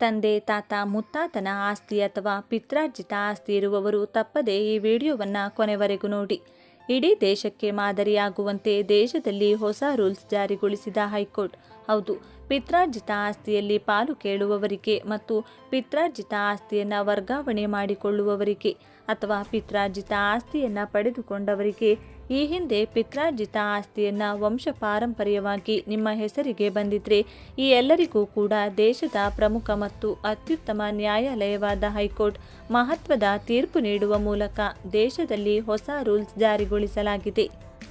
ತಂದೆ, ತಾತ, ಮುತ್ತಾತನ ಆಸ್ತಿ ಅಥವಾ ಪಿತ್ರಾರ್ಜಿತ ಆಸ್ತಿ ಇರುವವರು ತಪ್ಪದೆ ಈ ವಿಡಿಯೋವನ್ನು ಕೊನೆವರೆಗೂ ನೋಡಿ. ಇಡೀ ದೇಶಕ್ಕೆ ಮಾದರಿಯಾಗುವಂತೆ ದೇಶದಲ್ಲಿ ಹೊಸ ರೂಲ್ಸ್ ಜಾರಿಗೊಳಿಸಿದ ಹೈಕೋರ್ಟ್. ಹೌದು, ಪಿತ್ರಾರ್ಜಿತ ಆಸ್ತಿಯಲ್ಲಿ ಪಾಲು ಕೇಳುವವರಿಗೆ ಮತ್ತು ಪಿತ್ರಾರ್ಜಿತ ಆಸ್ತಿಯನ್ನು ವರ್ಗಾವಣೆ ಮಾಡಿಕೊಳ್ಳುವವರಿಗೆ ಅಥವಾ ಪಿತ್ರಾರ್ಜಿತ ಆಸ್ತಿಯನ್ನು ಪಡೆದುಕೊಂಡವರಿಗೆ ಈ ಹಿಂದೆ ಪಿತ್ರಾರ್ಜಿತ ಆಸ್ತಿಯನ್ನು ವಂಶ ಪಾರಂಪರ್ಯವಾಗಿ ನಿಮ್ಮ ಹೆಸರಿಗೆ ಬಂದಿದ್ರೆ ಈ ಎಲ್ಲರಿಗೂ ಕೂಡ ದೇಶದ ಪ್ರಮುಖ ಮತ್ತು ಅತ್ಯುತ್ತಮ ನ್ಯಾಯಾಲಯವಾದ ಹೈಕೋರ್ಟ್ ಮಹತ್ವದ ತೀರ್ಪು ನೀಡುವ ಮೂಲಕ ದೇಶದಲ್ಲಿ ಹೊಸ ರೂಲ್ಸ್ ಜಾರಿಗೊಳಿಸಲಾಗಿದೆ.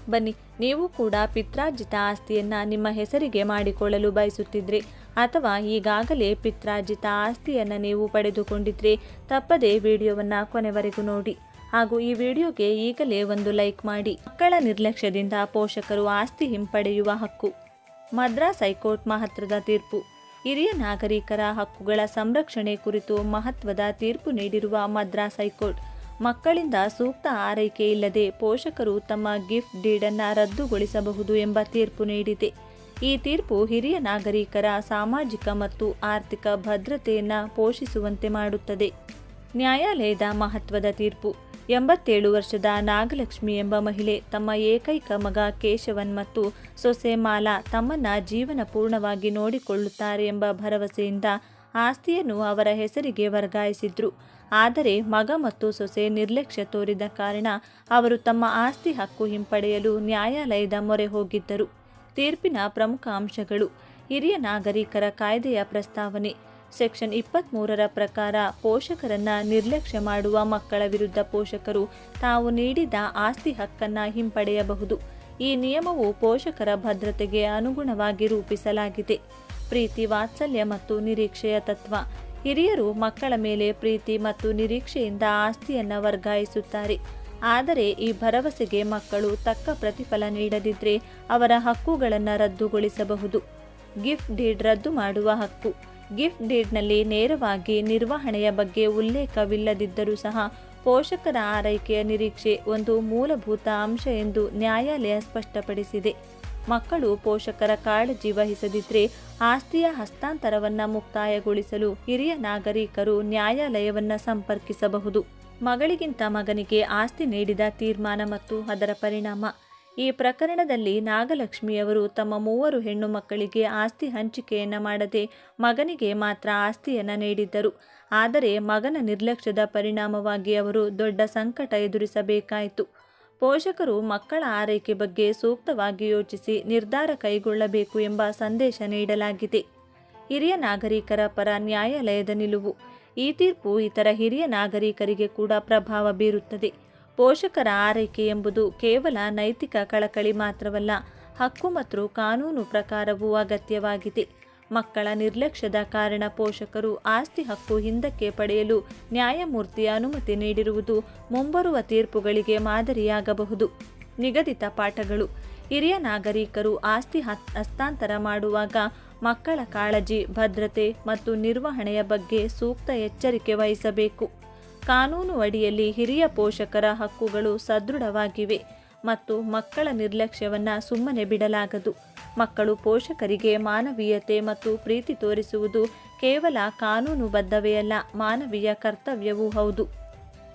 ಬನ್ನಿ, ನೀವು ಕೂಡ ಪಿತ್ರಾರ್ಜಿತ ಆಸ್ತಿಯನ್ನು ನಿಮ್ಮ ಹೆಸರಿಗೆ ಮಾಡಿಕೊಳ್ಳಲು ಬಯಸುತ್ತಿದ್ರೆ. ಅಥವಾ ಈಗಾಗಲೇ ಪಿತ್ರಾರ್ಜಿತ ಆಸ್ತಿಯನ್ನು ನೀವು ಪಡೆದುಕೊಂಡಿದ್ರೆ. ತಪ್ಪದೇ ವಿಡಿಯೋವನ್ನು ಕೊನೆವರೆಗೂ ನೋಡಿ. ಹಾಗೂ ಈ ವಿಡಿಯೋಗೆ ಈಗಲೇ ಒಂದು ಲೈಕ್ ಮಾಡಿ. ಮಕ್ಕಳ ನಿರ್ಲಕ್ಷ್ಯದಿಂದ ಪೋಷಕರು ಆಸ್ತಿ ಹಿಂಪಡೆಯುವ ಹಕ್ಕು. ಮದ್ರಾಸ್ ಹೈಕೋರ್ಟ್ ಮಹತ್ವದ ತೀರ್ಪು. ಹಿರಿಯ ನಾಗರಿಕರ ಹಕ್ಕುಗಳ ಸಂರಕ್ಷಣೆ ಕುರಿತು ಮಹತ್ವದ ತೀರ್ಪು ನೀಡಿರುವ ಮದ್ರಾಸ್ ಹೈಕೋರ್ಟ್. ಮಕ್ಕಳಿಂದ ಸೂಕ್ತ ಆರೈಕೆ ಇಲ್ಲದೆ ಪೋಷಕರು ತಮ್ಮ ಗಿಫ್ಟ್ ಡೀಡನ್ನು ರದ್ದುಗೊಳಿಸಬಹುದು ಎಂಬ ತೀರ್ಪು ನೀಡಿದೆ. ಈ ತೀರ್ಪು ಹಿರಿಯ ನಾಗರಿಕರ ಸಾಮಾಜಿಕ ಮತ್ತು ಆರ್ಥಿಕ ಭದ್ರತೆಯನ್ನು ಪೋಷಿಸುವಂತೆ ಮಾಡುತ್ತದೆ. ನ್ಯಾಯಾಲಯದ ಮಹತ್ವದ ತೀರ್ಪು. ಎಂಬತ್ತೇಳು ವರ್ಷದ ನಾಗಲಕ್ಷ್ಮಿ ಎಂಬ ಮಹಿಳೆ ತಮ್ಮ ಏಕೈಕ ಮಗ ಕೇಶವನ್ ಮತ್ತು ಸೊಸೆ ಮಾಲಾ ತಮ್ಮನ್ನ ಜೀವನ ಪೂರ್ಣವಾಗಿ ನೋಡಿಕೊಳ್ಳುತ್ತಾರೆ ಎಂಬ ಭರವಸೆಯಿಂದ ಆಸ್ತಿಯನ್ನು ಅವರ ಹೆಸರಿಗೆ ವರ್ಗಾಯಿಸಿದ್ರು. ಆದರೆ ಮಗ ಮತ್ತು ಸೊಸೆ ನಿರ್ಲಕ್ಷ್ಯ ತೋರಿದ ಕಾರಣ ಅವರು ತಮ್ಮ ಆಸ್ತಿ ಹಕ್ಕು ಹಿಂಪಡೆಯಲು ನ್ಯಾಯಾಲಯದ ಮೊರೆ ಹೋಗಿದ್ದರು. ತೀರ್ಪಿನ ಪ್ರಮುಖ ಅಂಶಗಳು. ಹಿರಿಯ ನಾಗರಿಕರ ಕಾಯ್ದೆಯ ಪ್ರಸ್ತಾವನೆ. ಸೆಕ್ಷನ್ ಇಪ್ಪತ್ತ್ಮೂರರ ಪ್ರಕಾರ ಪೋಷಕರನ್ನ ನಿರ್ಲಕ್ಷ್ಯ ಮಾಡುವ ಮಕ್ಕಳ ವಿರುದ್ಧ ಪೋಷಕರು ತಾವು ನೀಡಿದ ಆಸ್ತಿ ಹಕ್ಕನ್ನು ಹಿಂಪಡೆಯಬಹುದು. ಈ ನಿಯಮವು ಪೋಷಕರ ಭದ್ರತೆಗೆ ಅನುಗುಣವಾಗಿ ರೂಪಿಸಲಾಗಿದೆ. ಪ್ರೀತಿ ವಾತ್ಸಲ್ಯ ಮತ್ತು ನಿರೀಕ್ಷೆಯ ತತ್ವ. ಹಿರಿಯರು ಮಕ್ಕಳ ಮೇಲೆ ಪ್ರೀತಿ ಮತ್ತು ನಿರೀಕ್ಷೆಯಿಂದ ಆಸ್ತಿಯನ್ನು ವರ್ಗಾಯಿಸುತ್ತಾರೆ. ಆದರೆ ಈ ಭರವಸೆಗೆ ಮಕ್ಕಳು ತಕ್ಕ ಪ್ರತಿಫಲ ನೀಡದಿದ್ದರೆ ಅವರ ಹಕ್ಕುಗಳನ್ನು ರದ್ದುಗೊಳಿಸಬಹುದು. ಗಿಫ್ಟ್ ಡೀಡ್ ರದ್ದು ಮಾಡುವ ಹಕ್ಕು. ಗಿಫ್ಟ್ ಡೀಡ್ನಲ್ಲಿ ನೇರವಾಗಿ ನಿರ್ವಹಣೆಯ ಬಗ್ಗೆ ಉಲ್ಲೇಖವಿಲ್ಲದಿದ್ದರೂ ಸಹ ಪೋಷಕರ ಆರೈಕೆಯ ನಿರೀಕ್ಷೆ ಒಂದು ಮೂಲಭೂತ ಅಂಶ ಎಂದು ನ್ಯಾಯಾಲಯ ಸ್ಪಷ್ಟಪಡಿಸಿದೆ. ಮಕ್ಕಳು ಪೋಷಕರ ಕಾಳಜಿ ವಹಿಸದಿದ್ದರೆ ಆಸ್ತಿಯ ಹಸ್ತಾಂತರವನ್ನು ಮುಕ್ತಾಯಗೊಳಿಸಲು ಹಿರಿಯ ನಾಗರಿಕರು ನ್ಯಾಯಾಲಯವನ್ನು ಸಂಪರ್ಕಿಸಬಹುದು. ಮಗಳಿಗಿಂತ ಮಗನಿಗೆ ಆಸ್ತಿ ನೀಡಿದ ತೀರ್ಮಾನ ಮತ್ತು ಅದರ ಪರಿಣಾಮ ಈ ಪ್ರಕರಣದಲ್ಲಿ ನಾಗಲಕ್ಷ್ಮಿಯವರು ತಮ್ಮ ಮೂವರು ಹೆಣ್ಣು ಮಕ್ಕಳಿಗೆ ಆಸ್ತಿ ಹಂಚಿಕೆಯನ್ನು ಮಾಡದೆ ಮಗನಿಗೆ ಮಾತ್ರ ಆಸ್ತಿಯನ್ನು ನೀಡಿದ್ದರು. ಆದರೆ ಮಗನ ನಿರ್ಲಕ್ಷ್ಯದ ಪರಿಣಾಮವಾಗಿ ಅವರು ದೊಡ್ಡ ಸಂಕಟ ಎದುರಿಸಬೇಕಾಯಿತು. ಪೋಷಕರು ಮಕ್ಕಳ ಆರೈಕೆ ಬಗ್ಗೆ ಸೂಕ್ತವಾಗಿ ಯೋಚಿಸಿ ನಿರ್ಧಾರ ಕೈಗೊಳ್ಳಬೇಕು ಎಂಬ ಸಂದೇಶ ನೀಡಲಾಗಿದೆ. ಹಿರಿಯ ನಾಗರಿಕರ ಪರ ನ್ಯಾಯಾಲಯದ ನಿಲುವು. ಈ ತೀರ್ಪು ಇತರ ಹಿರಿಯ ನಾಗರಿಕರಿಗೆ ಕೂಡ ಪ್ರಭಾವ ಬೀರುತ್ತದೆ. ಪೋಷಕರ ಆರೈಕೆ ಎಂಬುದು ಕೇವಲ ನೈತಿಕ ಕಳಕಳಿ ಮಾತ್ರವಲ್ಲ, ಹಕ್ಕು ಮತ್ತು ಕಾನೂನು ಪ್ರಕಾರವೂ ಅಗತ್ಯವಾಗಿದೆ. ಮಕ್ಕಳ ನಿರ್ಲಕ್ಷ್ಯದ ಕಾರಣ ಪೋಷಕರು ಆಸ್ತಿ ಹಕ್ಕು ಹಿಂದಕ್ಕೆ ಪಡೆಯಲು ನ್ಯಾಯಮೂರ್ತಿ ಅನುಮತಿ ನೀಡಿರುವುದು ಮುಂಬರುವ ತೀರ್ಪುಗಳಿಗೆ ಮಾದರಿಯಾಗಬಹುದು. ನಿಗದಿತ ಪಾಠಗಳು. ಹಿರಿಯ ನಾಗರಿಕರು ಆಸ್ತಿ ಹಸ್ತಾಂತರ ಮಾಡುವಾಗ ಮಕ್ಕಳ ಕಾಳಜಿ, ಭದ್ರತೆ ಮತ್ತು ನಿರ್ವಹಣೆಯ ಬಗ್ಗೆ ಸೂಕ್ತ ಎಚ್ಚರಿಕೆ ವಹಿಸಬೇಕು. ಕಾನೂನು ಅಡಿಯಲ್ಲಿ ಹಿರಿಯ ಪೋಷಕರ ಹಕ್ಕುಗಳು ಸದೃಢವಾಗಿವೆ ಮತ್ತು ಮಕ್ಕಳ ನಿರ್ಲಕ್ಷ್ಯವನ್ನು ಸುಮ್ಮನೆ ಬಿಡಲಾಗದು. ಮಕ್ಕಳು ಪೋಷಕರಿಗೆ ಮಾನವೀಯತೆ ಮತ್ತು ಪ್ರೀತಿ ತೋರಿಸುವುದು ಕೇವಲ ಕಾನೂನುಬದ್ಧವೇ ಅಲ್ಲ, ಮಾನವೀಯ ಕರ್ತವ್ಯವೂ ಹೌದು.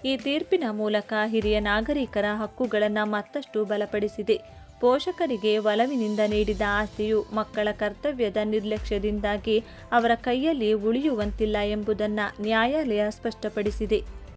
ಈ ತೀರ್ಪಿನ ಮೂಲಕ ಹಿರಿಯ ನಾಗರಿಕರ ಹಕ್ಕುಗಳನ್ನು ಮತ್ತಷ್ಟು ಬಲಪಡಿಸಿದೆ. ಪೋಷಕರಿಗೆ ಒಲವಿನಿಂದ ನೀಡಿದ ಆಸ್ತಿಯು ಮಕ್ಕಳ ಕರ್ತವ್ಯದ ನಿರ್ಲಕ್ಷ್ಯದಿಂದಾಗಿ ಅವರ ಕೈಯಲ್ಲಿ ಉಳಿಯುವಂತಿಲ್ಲ ಎಂಬುದನ್ನು ನ್ಯಾಯಾಲಯ ಸ್ಪಷ್ಟಪಡಿಸಿದೆ.